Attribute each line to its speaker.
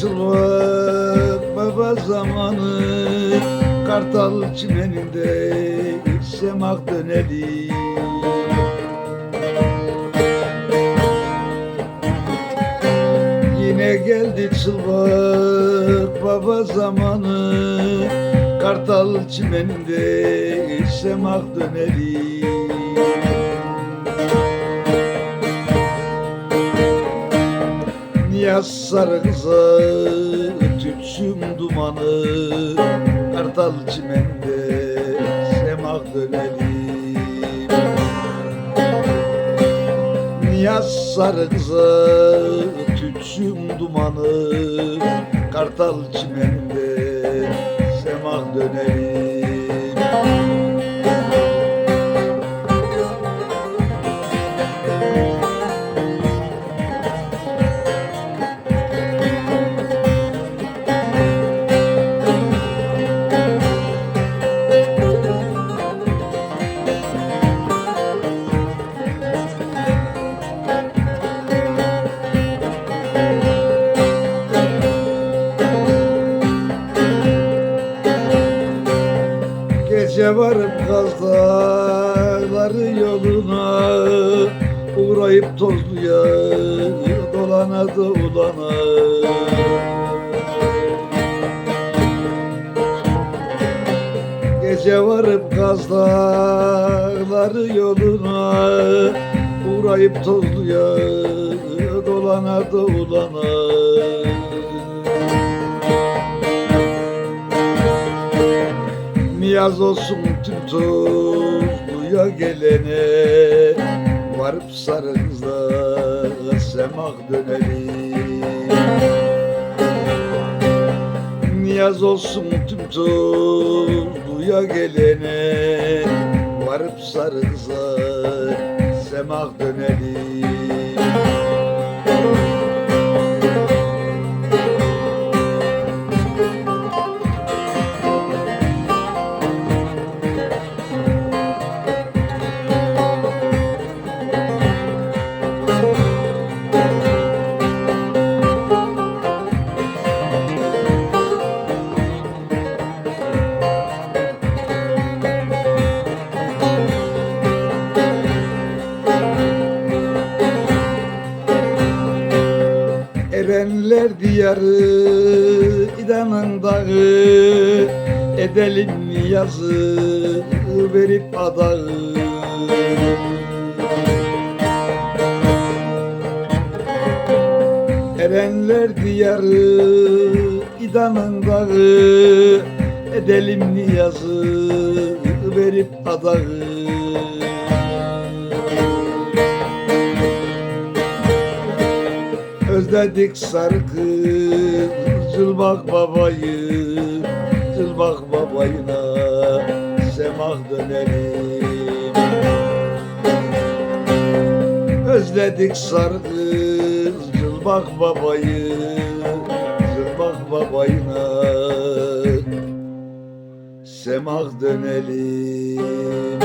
Speaker 1: çılbak baba zamanı Kartal çimeninde semak döneli Yine geldi çılbak baba zamanı Kartal çimeninde semak döneli Niyaz sarı kıza tütsüm dumanı Kartal çimende semak dönelim Niyaz sarı kıza tütsüm dumanı Kartal çimende Gece varıp Kaz Dağları yoluna? Uğrayıp tozluya dolana da ulana. Gece varıp Kaz Dağları yoluna. Uğrayıp tozluya dolana da ulana Niyaz olsun tüm tozluya gelene. Varıp sarınızda semak dönelim Niyaz olsun tüm tozluya gelene. Varıp sarınıza semak dönelim Erenler diyarı İdanın dağı Edelim yazı verip adağı. Erenler diyarı İdanın dağı Edelim yazı verip adağı Özledik sarı kız Zülbak babayı Zülbak babayına Semah dönelim Özledik sarı kız Zülbak babayı Zülbak babayına Semah dönelim